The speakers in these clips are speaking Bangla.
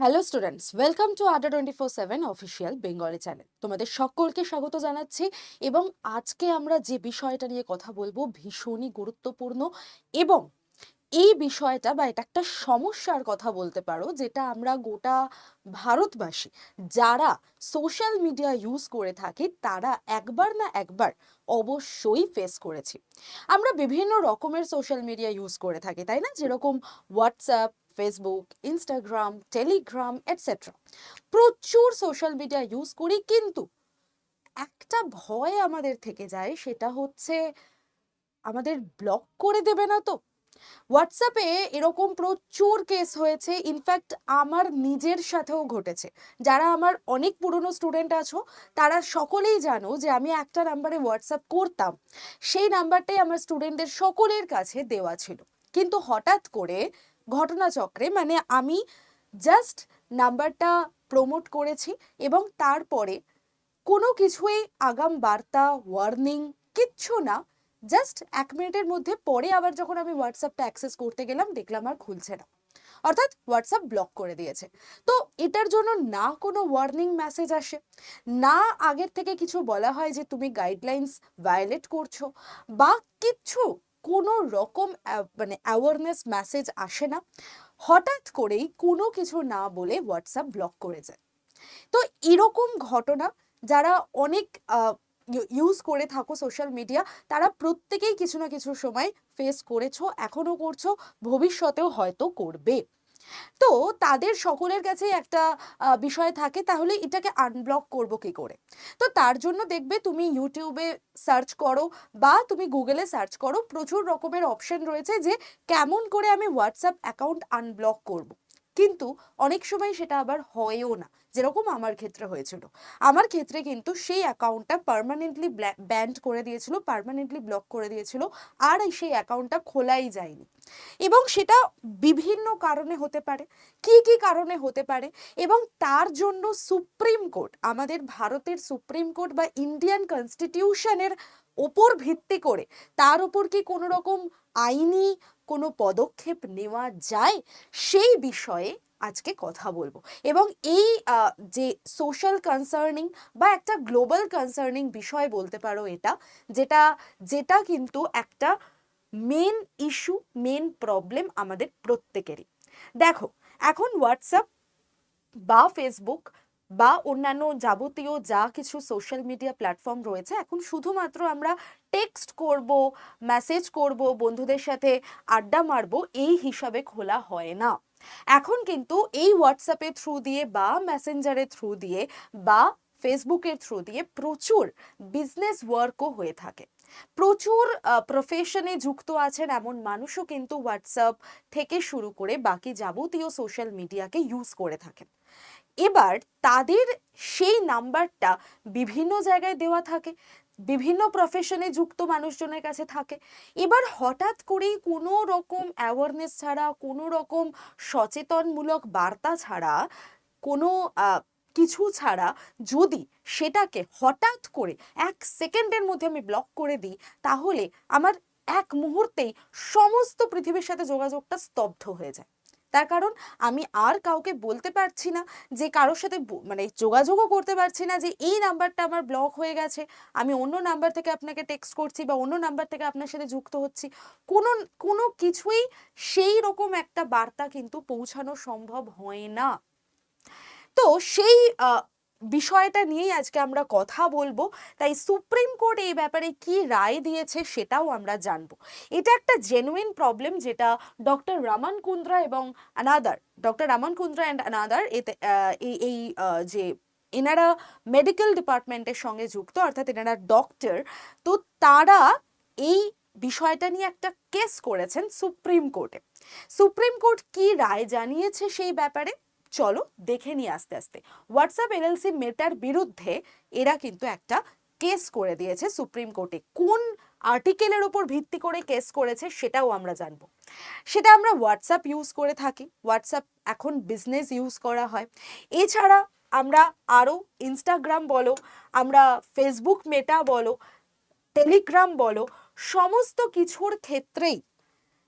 Hello students welcome to Adda twenty four seven official Bengali channel তোমাদের সকলকে স্বাগত জানাচ্ছি এবং আজকে আমরা যে বিষয়টা নিয়ে কথা বলব ভীষণই গুরুত্বপূর্ণ এবং এই বিষয়টা বা এটা একটা সমস্যার কথা বলতে পারো, যেটা আমরা গোটা ভারতবাসী যারা সোশ্যাল মিডিয়া ইউজ করে থাকি, তারা একবার না একবার অবশ্যই ফেস করেছি। আমরা বিভিন্ন রকমের সোশ্যাল মিডিয়া ইউজ করে থাকি, তাই না? যেরকম WhatsApp Facebook Instagram Telegram etcetera প্রচুর সোশ্যাল মিডিয়া ইউজ করি, কিন্তু একটা ভয় আমাদের থেকে যায়, সেটা হচ্ছে আমাদের ব্লক করে দেবে না তো। হোয়াটসঅ্যাপে এরকম প্রচুর কেস হয়েছে ইনফ্যাক্ট আমার নিজের সাথেও ঘটেছে। যারা আমার অনেক পুরনো স্টুডেন্ট আছো, তারা সকলেই জানো যে আমি একটা নাম্বারে হোয়াটসঅ্যাপ করতাম। সেই নাম্বারটাই আমার স্টুডেন্টদের সকলের কাছে দেওয়া ছিল। কিন্তু হঠাৎ করে ঘটনাচক্রে মানে আমি জাস্ট নাম্বারটা প্রমোট করেছি এবং তারপরে কোনো কিছুই আগাম বার্তা ওয়ার্নিং কিচ্ছু না জাস্ট এক মিনিটের মধ্যে পরে আবার যখন আমি হোয়াটসঅ্যাপটা অ্যাক্সেস করতে গেলাম, দেখলাম আর খুলছে না। অর্থাৎ হোয়াটসঅ্যাপ ব্লক করে দিয়েছে। তো এটার জন্য না কোনো ওয়ার্নিং মেসেজ আসে, না আগের থেকে কিছু বলা হয় যে তুমি গাইডলাইন্স ভায়োলেট করছ, বা কিচ্ছু কোনো রকম মানে অ্যাওয়ারনেস মেসেজ আসে না। হঠাৎ করেই কোনো কিছু না বলে হোয়াটসঅ্যাপ ব্লক করে যায়। তো এরকম ঘটনা যারা অনেক ইউজ করে থাকো সোশ্যাল মিডিয়া তারা প্রত্যেকেই কিছু না কিছু সময় ফেস করেছ, এখনও করছ, ভবিষ্যতেও হয়তো করবে। তো তাদের সকলের কাছে একটা বিষয় থাকে, তাহলে এটাকে আনব্লক করব কি করে? তো তার জন্য দেখবে তুমি ইউটিউবে সার্চ করো বা তুমি গুগলে সার্চ করো, প্রচুর রকমের অপশন রয়েছে যে কেমন করে আমি হোয়াটসঅ্যাপ অ্যাকাউন্ট আনব্লক করব। কিন্তু অনেক সময় সেটা আবার হয়ও না। যেরকম আমার ক্ষেত্রে হয়েছিল। আমার ক্ষেত্রে কিন্তু সেই অ্যাকাউন্টটা পার্মানেন্টলি ব্যান্ড করে দিয়েছিল পার্মানেন্টলি ব্লক করে দিয়েছিল, আর সেই অ্যাকাউন্টটা খোলাই যায়নি। এবং সেটা বিভিন্ন কারণে হতে পারে, কি কি কারণে হতে পারে, এবং তার জন্য সুপ্রিম কোর্ট, আমাদের ভারতের সুপ্রিম কোর্ট বা ইন্ডিয়ান কনস্টিটিউশনের ওপর ভিত্তি করে তার ওপর কি কোনো রকম আইনি কোনো পদক্ষেপ নেওয়া যায়? সেই বিষয়ে আজকে কথা বলব। এবং এই যে সোশ্যাল কনসার্নিং বা একটা গ্লোবাল কনসার্নিং বিষয় বলতে পারো এটা, যেটা যেটা কিন্তু একটা মেন ইস্যু মেন প্রবলেম আমাদের প্রত্যেকেরই। দেখো, এখন হোয়াটসঅ্যাপ বা ফেসবুক বা অন্যান্য যাবতীয় যা কিছু সোশ্যাল মিডিয়া প্ল্যাটফর্ম রয়েছে, এখন শুধুমাত্র আমরা টেক্সট করব মেসেজ করব, বন্ধুদের সাথে আড্ডা মারবো, এই হিসাবে খোলা হয় না। এখন কিন্তু এই হোয়াটসঅ্যাপের থ্রু দিয়ে বা মেসেঞ্জারের থ্রু দিয়ে বা ফেসবুকের থ্রু দিয়ে প্রচুর বিজনেস ওয়ার্কও হয়ে থাকে। প্রচুর প্রফেশনে যুক্ত আছেন এমন মানুষও কিন্তু হোয়াটসঅ্যাপ থেকে শুরু করে বাকি যাবতীয় সোশ্যাল মিডিয়াকে ইউজ করে থাকেন। এবার তাদের সেই নাম্বারটা বিভিন্ন জায়গায় দেওয়া থাকে। বিভিন্ন প্রফেশনে যুক্ত মানুষজনের কাছে থাকে। এবার হঠাৎ করেই কোনো রকম অ্যাওয়ারনেস ছাড়া, কোনো রকম সচেতনমূলক বার্তা ছাড়া, কোনো কিছু ছাড়া যদি সেটাকে হঠাৎ করে এক সেকেন্ডের মধ্যে আমি ব্লক করে দিই, তাহলে আমার এক মুহূর্তেই সমস্ত পৃথিবীর সাথে যোগাযোগটা স্তব্ধ হয়ে যায়। তার কারণ আমি আর কাউকে বলতে পারছি না, যে কারোর সাথে মানে যোগাযোগও করতে পারছি না, যে এই নাম্বারটা আমার ব্লক হয়ে গেছে, আমি অন্য নাম্বার থেকে আপনাকে টেক্সট করছি বা অন্য নাম্বার থেকে আপনার সাথে যুক্ত হচ্ছি। কোনো কোনো কিছুই সেই রকম একটা বার্তা কিন্তু পৌঁছানো সম্ভব হয় না। তো সেই বিষয়টা নিয়েই আজকে আমরা কথা বলব। তাই সুপ্রিম কোর্ট এই ব্যাপারে কি রায় দিয়েছে সেটাও আমরা জানব। এটা একটা জেনুইন প্রবলেম যেটা ডক্টর রামান কুন্দ্রা এবং another doctor Raman Kundra and another এতে এই যে এনারা মেডিকেল ডিপার্টমেন্টের সঙ্গে যুক্ত, অর্থাৎ এনারা ডক্টর তো তারা এই বিষয়টা নিয়ে একটা কেস করেছেন সুপ্রিম কোর্টে। সুপ্রিম কোর্ট কি রায় জানিয়েছে সেই ব্যাপারে? চলো দেখে নিয়ে আস্তে আস্তে। হোয়াটসঅ্যাপ এলএলসি মেটার বিরুদ্ধে এরা কিন্তু একটা কেস করে দিয়েছে সুপ্রিম কোর্টে কোন আর্টিকেলের উপর ভিত্তি করে কেস করেছে সেটাও আমরা জানব। সেটা আমরা হোয়াটসঅ্যাপ ইউজ করে থাকি। হোয়াটসঅ্যাপ এখন বিজনেস ইউজ করা হয়। এছাড়া আমরা আরও ইনস্টাগ্রাম বলো, আমরা ফেসবুক মেটা বলো টেলিগ্রাম বলো, সমস্ত কিছুর ক্ষেত্রেই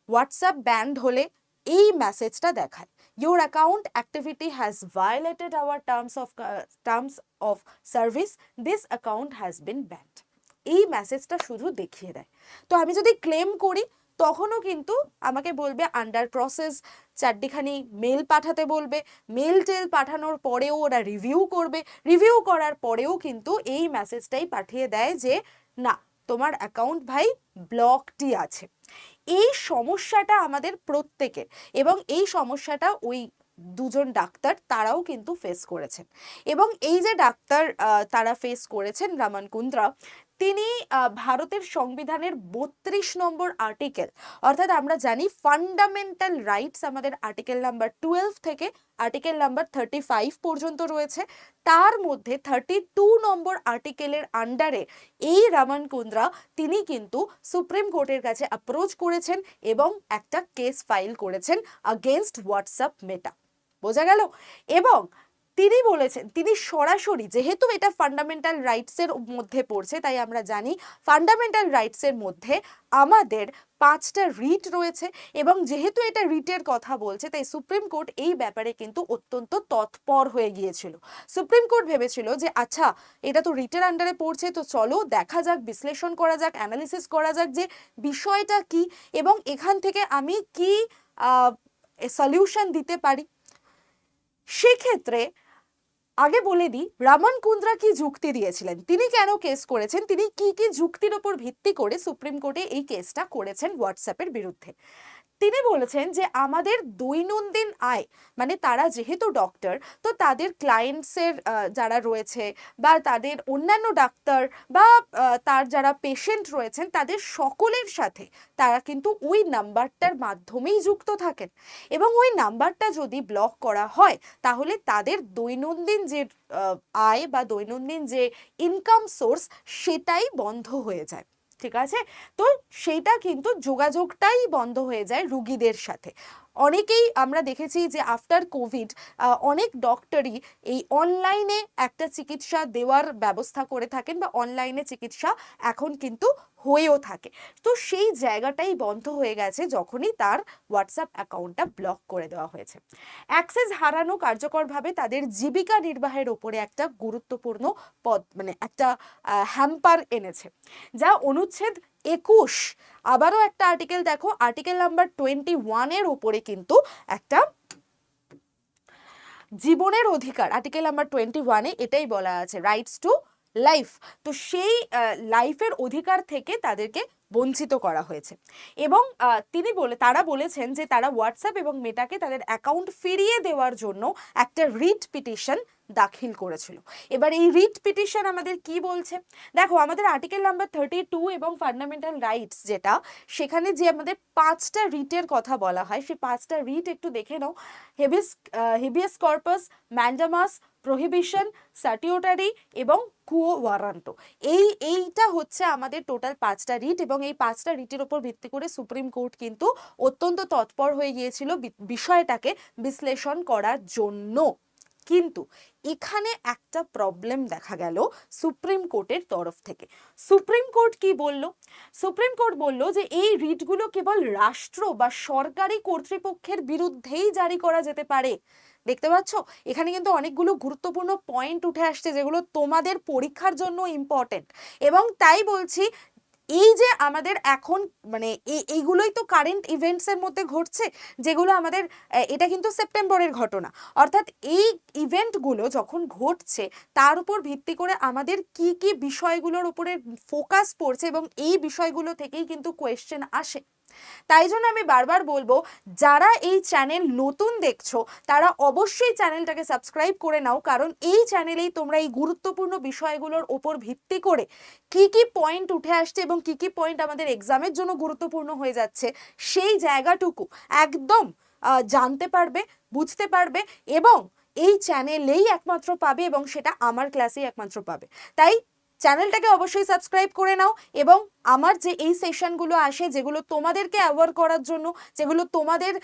হোয়াটসঅ্যাপ ব্যান্ড হলে এই মেসেজটা দেখায়। Your account activity has violated our terms of uh, terms of service. This account has been banned. এই মেসেজটা শুধু দেখিয়ে দেয়। তো আমি যদি ক্লেম করি তখনও কিন্তু আমাকে বলবে আন্ডার প্রসেস চারটিখানি মেল পাঠাতে বলবে। মেল টেল পাঠানোর পরেও ওরা রিভিউ করবে। রিভিউ করার পরেও কিন্তু এই মেসেজটাই পাঠিয়ে দেয় যে না তোমার অ্যাকাউন্ট ভাই ব্লকটি আছে। এই সমস্যাটা আমাদের প্রত্যেকের এবং এই সমস্যাটা ওই দুজন ডাক্তার তারাও কিন্তু ফেস করেছেন এবং এই যে ডাক্তার তারা ফেস করেছেন রামান কুন্দ্রা তিনি ভারতের সংবিধানের বত্রিশ নম্বর আর্টিকেল অর্থাৎ আমরা জানি ফান্ডামেন্টাল রাইটস আমাদের আর্টিকেল নাম্বার টুয়েলভ থেকে আর্টিকেল নাম্বার থার্টি ফাইভ পর্যন্ত রয়েছে। তার মধ্যে থার্টি টু নম্বর আর্টিকেলের আন্ডারে এই রামান কুন্দ্রা তিনি কিন্তু সুপ্রিম কোর্টের কাছে অ্যাপ্রোচ করেছেন এবং একটা কেস ফাইল করেছেন আগেনস্ট হোয়াটসঅ্যাপ মেটা বোঝা গেল? এবং তিনি বলেছেন, তিনি সরাসরি, যেহেতু এটা ফান্ডামেন্টাল রাইটসের মধ্যে পড়ছে, তাই আমরা জানি ফান্ডামেন্টাল রাইটসের মধ্যে আমাদের পাঁচটা রিট রয়েছে এবং যেহেতু এটা রিটের কথা বলছে, তাই সুপ্রিম কোর্ট এই ব্যাপারে কিন্তু অত্যন্ত তৎপর হয়ে গিয়েছিল। সুপ্রিম কোর্ট ভেবেছিল যে আচ্ছা এটা তো রিটের আন্ডারে পড়ছে, তো চলো দেখা যাক, বিশ্লেষণ করা যাক অ্যানালিসিস করা যাক যে বিষয়টা কি এবং এখান থেকে আমি কি সলিউশন দিতে পারি। সেক্ষেত্রে আগে বলে দিই, রামন কুন্দ্রা কি যুক্তি দিয়েছিলেন? তিনি কেন কেস করেছেন? তিনি কি কি যুক্তির ওপর ভিত্তি করে সুপ্রিম কোর্টে এই কেসটা করেছেন হোয়াটসঅ্যাপের বিরুদ্ধে। তিনি বলেছেন যে আমাদের দৈনন্দিন আয় মানে তারা যেহেতু ডক্টর তো তাদের ক্লায়েন্টসের যারা রয়েছে বা তাদের অন্যান্য ডাক্তার বা তার যারা পেশেন্ট রয়েছেন, তাদের সকলের সাথে তারা কিন্তু ওই নাম্বারটার মাধ্যমেই যুক্ত থাকেন। এবং ওই নাম্বারটা যদি ব্লক করা হয়, তাহলে তাদের দৈনন্দিন যে আয় বা দৈনন্দিন যে ইনকাম সোর্স সেটাই বন্ধ হয়ে যায়। ঠিক আছে? তো সেইটা কিন্তু যোগাযোগটাই বন্ধ হয়ে যায় রুগীদের সাথে। অনেকেই আমরা দেখেছি যে আফটার কোভিড অনেক ডক্টরই এই অনলাইনে একটা চিকিৎসা দেওয়ার ব্যবস্থা করে থাকেন বা অনলাইনে চিকিৎসা এখন কিন্তু হয়েও থাকে। তো সেই জায়গাটাই বন্ধ হয়ে গেছে যখনই তার হোয়াটসঅ্যাপ অ্যাকাউন্টটা ব্লক করে দেওয়া হয়েছে। অ্যাক্সেস হারানো কার্যকরভাবে তাদের জীবিকা নির্বাহের ওপরে একটা গুরুত্বপূর্ণ পদ মানে একটা হ্যাম্পার এনেছে। যা অনুচ্ছেদ একুশ, আবারও একটা আর্টিকেল দেখো আর্টিকেল নাম্বার টোয়েন্টি ওয়ানের ওপরে কিন্তু একটা জীবনের অধিকার আর্টিকেল নাম্বার টোয়েন্টি ওয়ানে এটাই বলা আছে রাইটস টু লাইফ তো সেই লাইফের অধিকার থেকে তাদেরকে বঞ্চিত করা হয়েছে। এবং তিনি বলে, তারা বলেছেন যে তারা হোয়াটসঅ্যাপ এবং মেটাকে তাদের অ্যাকাউন্ট ফিরিয়ে দেওয়ার জন্য একটা রিট পিটিশন দাখিল করেছিল। এবার এই রিট পিটিশন আমাদের কি বলছে? দেখো, আমাদের আর্টিকেল নাম্বার থার্টি টু এবং ফান্ডামেন্টাল রাইটস যেটা, সেখানে যে আমাদের পাঁচটা রিটের কথা বলা হয়, সেই পাঁচটা রিট একটু দেখে নাও। Habeas habeas corpus mandamus prohibition certiorari এবং কুয়ো ওয়ারান্টো এই, এইটা হচ্ছে আমাদের টোটাল পাঁচটা রিট এবং এই পাঁচটা রিটের ওপর ভিত্তি করে সুপ্রিম কোর্ট কিন্তু অত্যন্ত তৎপর হয়ে গিয়েছিল বিষয়টাকে বিশ্লেষণ করার জন্য। কিন্তু এখানে একটা প্রবলেম দেখা গেল সুপ্রিম কোর্টের তরফ থেকে। সুপ্রিম কোর্ট কি বলল? সুপ্রিম কোর্ট বলল যে এই রিটগুলো কেবল রাষ্ট্র বা সরকারি কর্তৃপক্ষের বিরুদ্ধেই জারি করা যেতে পারে। দেখতে পাচ্ছ? এখানে কিন্তু অনেকগুলো গুরুত্বপূর্ণ পয়েন্ট উঠে আসছে যেগুলো তোমাদের পরীক্ষার জন্য ইম্পর্টেন্ট এবং তাই বলছি, এই যে আমাদের এখন মানে এই এইগুলোই তো কারেন্ট ইভেন্টসের মধ্যে ঘটছে, যেগুলো আমাদের এটা কিন্তু সেপ্টেম্বরের ঘটনা। অর্থাৎ এই ইভেন্টগুলো যখন ঘটছে, তার উপর ভিত্তি করে আমাদের কি কি বিষয়গুলোর উপরে ফোকাস পড়ছে এবং এই বিষয়গুলো থেকেই কিন্তু কোয়েশ্চেন আসে। তাই জন্য আমি বারবার বলব, যারা এই চ্যানেল নতুন দেখছ, তারা অবশ্যই চ্যানেলটাকে সাবস্ক্রাইব করে নাও, কারণ এই চ্যানেলেই তোমরা এই গুরুত্বপূর্ণ বিষয়গুলোর ওপর ভিত্তি করে কি কি পয়েন্ট উঠে আসছে এবং কি কি পয়েন্ট আমাদের এক্সামের জন্য গুরুত্বপূর্ণ হয়ে যাচ্ছে, সেই জায়গাটুকু একদম জানতে পারবে, বুঝতে পারবে এবং এই চ্যানেলেই একমাত্র পাবে এবং সেটা আমার ক্লাসেই একমাত্র পাবে। তাই চ্যানেলটাকে অবশ্যই সাবস্ক্রাইব করে নাও এবং আমার যে এই সেশনগুলো আসে, যেগুলো তোমাদেরকে অ্যাওয়ার করার জন্য, যেগুলো তোমাদের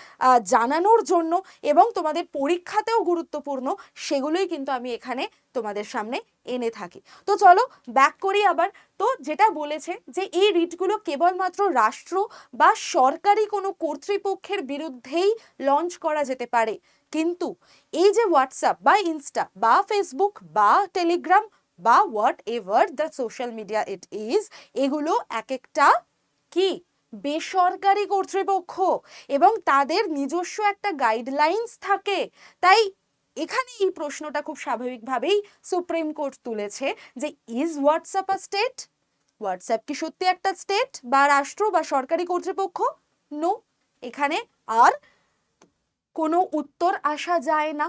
জানানোর জন্য এবং তোমাদের পরীক্ষাতেও গুরুত্বপূর্ণ, সেগুলোই কিন্তু আমি এখানে তোমাদের সামনে এনে থাকি। তো চলো ব্যাক করি আবার। তো যেটা বলেছে যে এই রিটগুলো কেবলমাত্র রাষ্ট্র বা সরকারি কোনো কর্তৃপক্ষের বিরুদ্ধেই লঞ্চ করা যেতে পারে। কিন্তু এই যে হোয়াটসঅ্যাপ বা ইনস্টা বা ফেসবুক বা টেলিগ্রাম বা whatever the social media it is এগুলো এক একটা কি? বেসরকারি কর্তৃপক্ষ এবং তাদের নিজস্ব একটা গাইডলাইন্স থাকে। তাই এখানে এই প্রশ্নটা খুব স্বাভাবিকভাবেই সুপ্রিম কোর্ট তুলেছে যে is WhatsApp a state WhatsApp কি সত্যি একটা স্টেট বা রাষ্ট্র বা সরকারি কর্তৃপক্ষ? নো এখানে আর কোনো উত্তর আসা যায় না।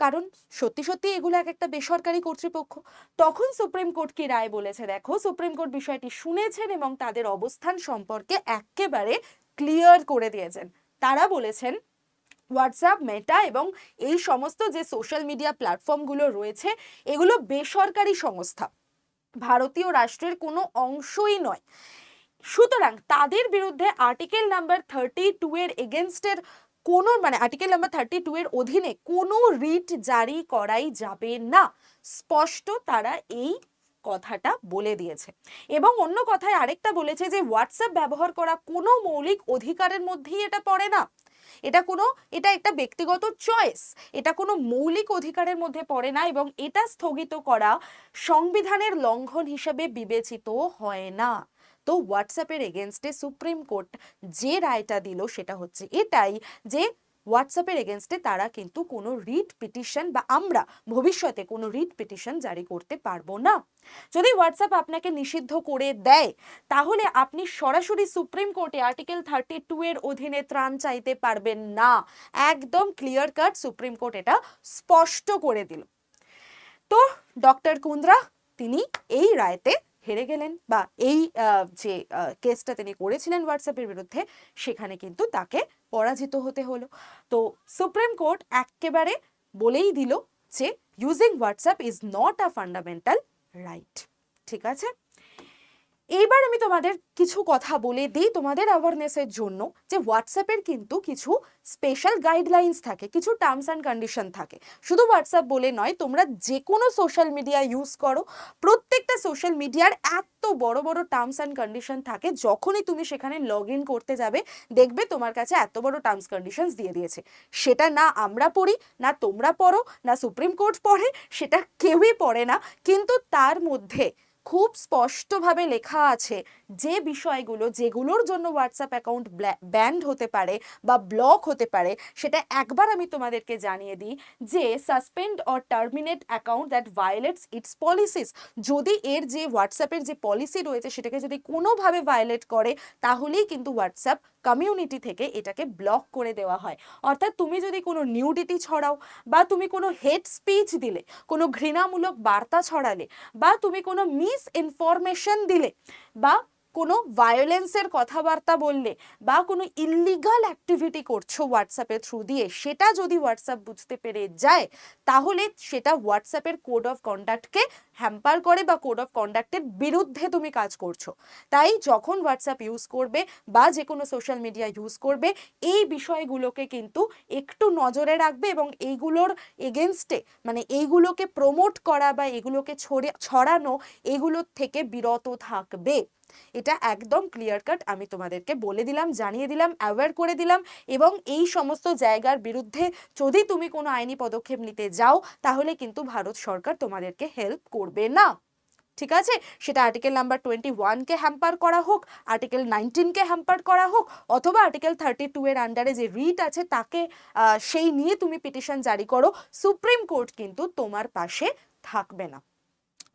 কারণ সত্যি সত্যি এগুলো এক একটা বেসরকারি কর্তৃপক্ষ। তখন সুপ্রিম কোর্ট কি রায় বলেছে? দেখো, সুপ্রিম কোর্ট বিষয়টি শুনেছেন এবং তাদের অবস্থান সম্পর্কে একেবারে ক্লিয়ার করে দিয়েছেন। তারা বলেছেন হোয়াটসঅ্যাপ মেটা এবং এই সমস্ত যে সোশ্যাল মিডিয়া প্ল্যাটফর্মগুলো রয়েছে, এগুলো বেসরকারি সংস্থা। ভারতীয় রাষ্ট্রের কোনো অংশই নয়। সুতরাং তাদের বিরুদ্ধে আর্টিকেল নাম্বার থার্টি টু এর এগেনস্টের কোনো মানে আর্টিকেল নাম্বার থার্টি টু এর অধীনে কোনো রিট জারি করাই যাবে না। স্পষ্ট তারা এই কথাটা বলে দিয়েছে। এবং অন্য কথায় আরেকটা বলেছে যে হোয়াটসঅ্যাপ ব্যবহার করা কোনো মৌলিক অধিকারের মধ্যেই এটা পড়ে না। এটা কোনো, এটা একটা ব্যক্তিগত চয়েস এটা কোনো মৌলিক অধিকারের মধ্যে পড়ে না এবং এটা স্থগিত করা সংবিধানের লঙ্ঘন হিসেবে বিবেচিত হয় না। তো হোয়াটসঅ্যাপের এগেনস্টে সুপ্রিম কোর্ট যে রায়টা দিল সেটা হচ্ছে এটাই যে হোয়াটসঅ্যাপের এগেনস্টে তারা কিন্তু কোনো রিট পিটিশন বা আমরা ভবিষ্যতে কোনো রিট পিটিশন জারি করতে পারব না। যদি হোয়াটসঅ্যাপ আপনাকে নিষিদ্ধ করে দেয়, তাহলে আপনি সরাসরি সুপ্রিম কোর্টে আর্টিকেল থার্টি টু এর অধীনে ত্রাণ চাইতে পারবেন না। একদম ক্লিয়ার কাট সুপ্রিম কোর্ট এটা স্পষ্ট করে দিল। তো ডক্টর কুন্দ্রা, তিনি এই রায়তে হেরে গেলেন বা এই যে কেসটা তিনি করেছিলেন হোয়াটসঅ্যাপের বিরুদ্ধে, সেখানে কিন্তু তাকে পরাজিত হতে হলো। তো সুপ্রিম কোর্ট একেবারে বলেই দিল যে using WhatsApp is not a fundamental right ঠিক আছে? এইবার আমি তোমাদের কিছু কথা বলে দিই তোমাদের অ্যাওয়ারনেসের জন্য যে হোয়াটসঅ্যাপের কিন্তু কিছু স্পেশাল গাইডলাইন্স থাকে, কিছু টার্মস অ্যান্ড কন্ডিশন থাকে। শুধু হোয়াটসঅ্যাপ বলে নয়, তোমরা যে কোনো সোশ্যাল মিডিয়া ইউজ করো। প্রত্যেকটা সোশ্যাল মিডিয়ার এত বড় বড় টার্মস অ্যান্ড কন্ডিশন থাকে, যখনই তুমি সেখানে লগ ইন করতে যাবে, দেখবে তোমার কাছে এত বড় টার্মস কন্ডিশনস দিয়ে দিয়েছে। সেটা না আমরা পড়ি, না তোমরা পড়ো, না সুপ্রিম কোর্ট পড়ে, সেটা কেউই পড়ে না। কিন্তু তার মধ্যে খুব স্পষ্টভাবে লেখা আছে যে বিষয়গুলো যেগুলোর জন্য হোয়াটসঅ্যাপ অ্যাকাউন্ট ব্যান্ড হতে পারে বা ব্লক হতে পারে, সেটা একবার আমি তোমাদেরকে জানিয়ে দিই যে suspend or terminate account that violates its policies যদি এর যে হোয়াটসঅ্যাপের যে পলিসি রয়েছে সেটাকে যদি কোনোভাবে ভায়োলেট করে, তাহলেই কিন্তু হোয়াটসঅ্যাপ কমিউনিটি থেকে এটাকে ব্লক করে দেওয়া হয়। অর্থাৎ তুমি যদি কোনো নিউডিটি ছড়াও বা তুমি কোনো হেড স্পিচ দিলে, কোনো ঘৃণামূলক বার্তা ছড়ালে বা তুমি কোনো মিস ইনফরমেশন দিলে বা কোনো ভায়োলেন্সের কথাবার্তা বললে বা কোনো ইল্লিগাল অ্যাক্টিভিটি করছ হোয়াটসঅ্যাপের থ্রু দিয়ে, সেটা যদি হোয়াটসঅ্যাপ বুঝতে পেরে যায়, তাহলে সেটা হোয়াটসঅ্যাপের কোড অফ কন্ডাক্টকে হ্যাম্পার করে বা কোড অফ কন্ডাক্টের বিরুদ্ধে তুমি কাজ করছ। তাই যখন হোয়াটসঅ্যাপ ইউজ করবে বা যে কোনো সোশ্যাল মিডিয়া ইউজ করবে, এই বিষয়গুলোকে কিন্তু একটু নজরে রাখবে এবং এইগুলোর এগেনস্টে মানে এইগুলোকে প্রমোট করা বা এগুলোকে ছড়ে, ছড়ানো, এগুলোর থেকে বিরত থাকবে। এটা একদম ক্লিয়ার কাট আমি তোমাদেরকে বলে দিলাম, জানিয়ে দিলাম অ্যাওয়্যার করে দিলাম এবং এই সমস্ত জায়গার বিরুদ্ধে যদি তুমি কোনো আইনি পদক্ষেপ নিতে যাও, তাহলে কিন্তু ভারত সরকার তোমাদেরকে হেল্প করবে না। ঠিক আছে? সেটা আর্টিকেল নাম্বার টোয়েন্টি ওয়ানকে হ্যাম্পার করা হোক আর্টিকেল নাইনটিনকে হ্যাম্পার করা হোক, অথবা আর্টিকেল থার্টি টু এর আন্ডারে যে রিট আছে তাকে সেই নিয়ে তুমি পিটিশন জারি করো সুপ্রিম কোর্ট কিন্তু তোমার পাশে থাকবে না।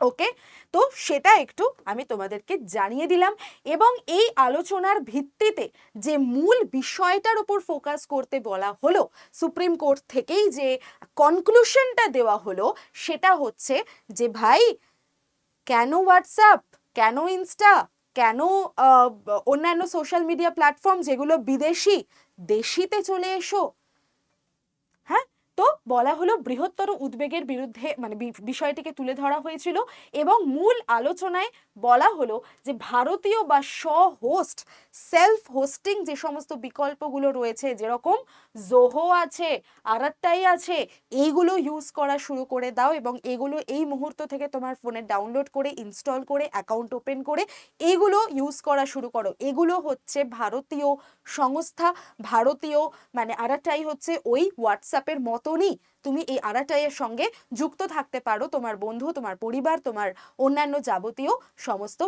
ওকে? তো সেটা একটু আমি তোমাদেরকে জানিয়ে দিলাম এবং এই আলোচনার ভিত্তিতে যে মূল বিষয়টার উপর ফোকাস করতে বলা হলো, সুপ্রিম কোর্ট থেকেই যে কনক্লুশনটা দেওয়া হলো, সেটা হচ্ছে যে ভাই, কেন হোয়াটসঅ্যাপ কেন ইনস্টা কেন অন্যান্য সোশ্যাল মিডিয়া প্ল্যাটফর্ম যেগুলো বিদেশি, দেশিতে চলে এসো বলা হলো বৃহত্তর উদ্বেগের বিরুদ্ধে মানে বিষয়টিকে তুলে ধরা হয়েছিল এবং মূল আলোচনায় বলা হলো যে ভারতীয় বা স্ব হোস্ট সেলফ হোস্টিং যে সমস্ত বিকল্পগুলো রয়েছে, যেরকম জোহো আছে, আরাত্তাই আছে, এইগুলো ইউজ করা শুরু করে দাও এবং এগুলো এই মুহূর্ত থেকে তোমার ফোনে ডাউনলোড করে ইনস্টল করে অ্যাকাউন্ট ওপেন করে, এগুলো ইউজ করা শুরু করো। এগুলো হচ্ছে ভারতীয় সংস্থা, ভারতীয় মানে আরাটাই হচ্ছে ওই হোয়াটসঅ্যাপের মতনই তুমি এই আরাটাইয়ের সঙ্গে যুক্ত থাকতে পারো। তোমার বন্ধু, তোমার পরিবার, তোমার অন্যান্য যাবতীয় সমস্ত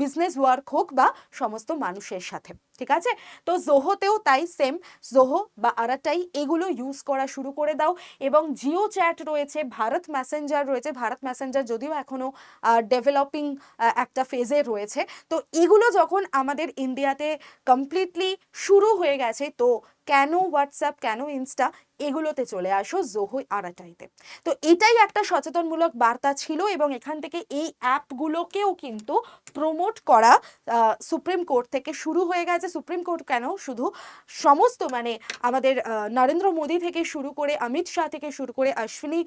বিজনেস ওয়ার্ক হোক বা সমস্ত মানুষের সাথে, ঠিক আছে? তো জোহোতেও তাই সেম জোহো বা আরাটাই এগুলো ইউজ করা শুরু করে দাও এবং জিও চ্যাট রয়েছে, ভারত ম্যাসেঞ্জার রয়েছে। ভারত ম্যাসেঞ্জার যদিও এখনও ডেভেলপিং একটা ফেজে রয়েছে। তো এগুলো যখন আমাদের ইন্ডিয়াতে কমপ্লিটলি শুরু হয়ে গেছে, তো কেন হোয়াটসঅ্যাপ কেন ইনস্টা এগুলোতে চলে আসো জোহো আরাটাইতে। তো এটাই একটা সচেতনমূলক বার্তা ছিল এবং এখান থেকে এই অ্যাপগুলোকেও কিন্তু প্রমোট করা সুপ্রিম কোর্ট থেকে শুরু হয়ে গেছে। সুপ্রিম কোর্ট কেন? শুধু সমস্ত মানে আমাদের নরেন্দ্র মোদী থেকে শুরু করে, অমিত শাহ থেকে শুরু করে, অশ্বিনী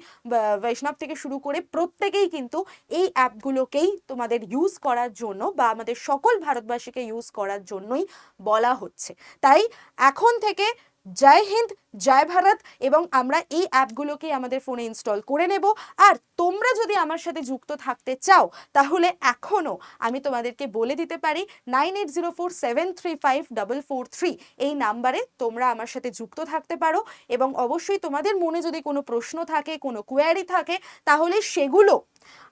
বৈষ্ণব থেকে শুরু করে প্রত্যেকেই কিন্তু এই অ্যাপগুলোকেই তোমাদের ইউজ করার জন্য বা আমাদের সকল ভারতবাসীকে ইউজ করার জন্যই বলা হচ্ছে। তাই এখন থেকে জয় হিন্দ, জয় ভারত এবং আমরা এই অ্যাপগুলোকে আমাদের ফোনে ইনস্টল করে নেব। আর তোমরা যদি আমার সাথে যুক্ত থাকতে চাও, তাহলে এখনও আমি তোমাদেরকে বলে দিতে পারি nine eight zero four seven three five double four three. এই নাম্বারে তোমরা আমার সাথে যুক্ত থাকতে পারো এবং অবশ্যই তোমাদের মনে যদি কোনো প্রশ্ন থাকে, কোনো কোয়ারি থাকে, তাহলে সেগুলো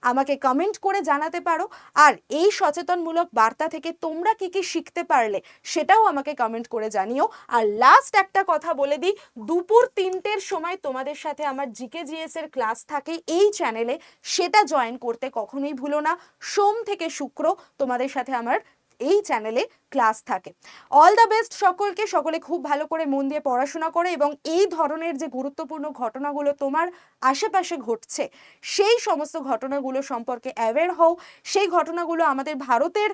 আমাকে কমেন্ট করে জানাতে পারো। আর এই সচেতনমূলক বার্তা থেকে তোমরা কি কি শিখতে পারলে সেটাও আমাকে কমেন্ট করে জানিও। আর লাস্ট একটা কথা বলে দিই, দুপুর তিনটের সময় তোমাদের সাথে আমার জিকে জিএস এর ক্লাস থাকে এই চ্যানেলে সেটা জয়েন করতে কখনোই ভুলো না। সোম থেকে শুক্র তোমাদের সাথে আমার এই চ্যানেলে ক্লাস থাকে। অল দ্য বেস্ট সকলকে, সকলে খুব ভালো করে মন দিয়ে পড়াশোনা করে এবং এই ধরনের যে গুরুত্বপূর্ণ ঘটনাগুলো তোমার আশেপাশে ঘটছে, সেই সমস্ত ঘটনাগুলো সম্পর্কে অ্যাওয়্যার হও। সেই ঘটনাগুলো আমাদের ভারতের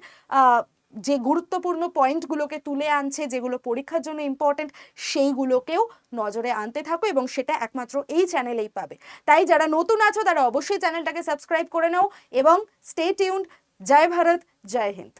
যে গুরুত্বপূর্ণ পয়েন্টগুলোকে তুলে আনছে, যেগুলো পরীক্ষার জন্য ইম্পর্টেন্ট সেইগুলোকেও নজরে আনতে থাকো এবং সেটা একমাত্র এই চ্যানেলেই পাবে। তাই যারা নতুন আছো, তারা অবশ্যই চ্যানেলটাকে সাবস্ক্রাইব করে নাও এবং স্টে টিউন্ড জয় ভারত, জয় হিন্দ।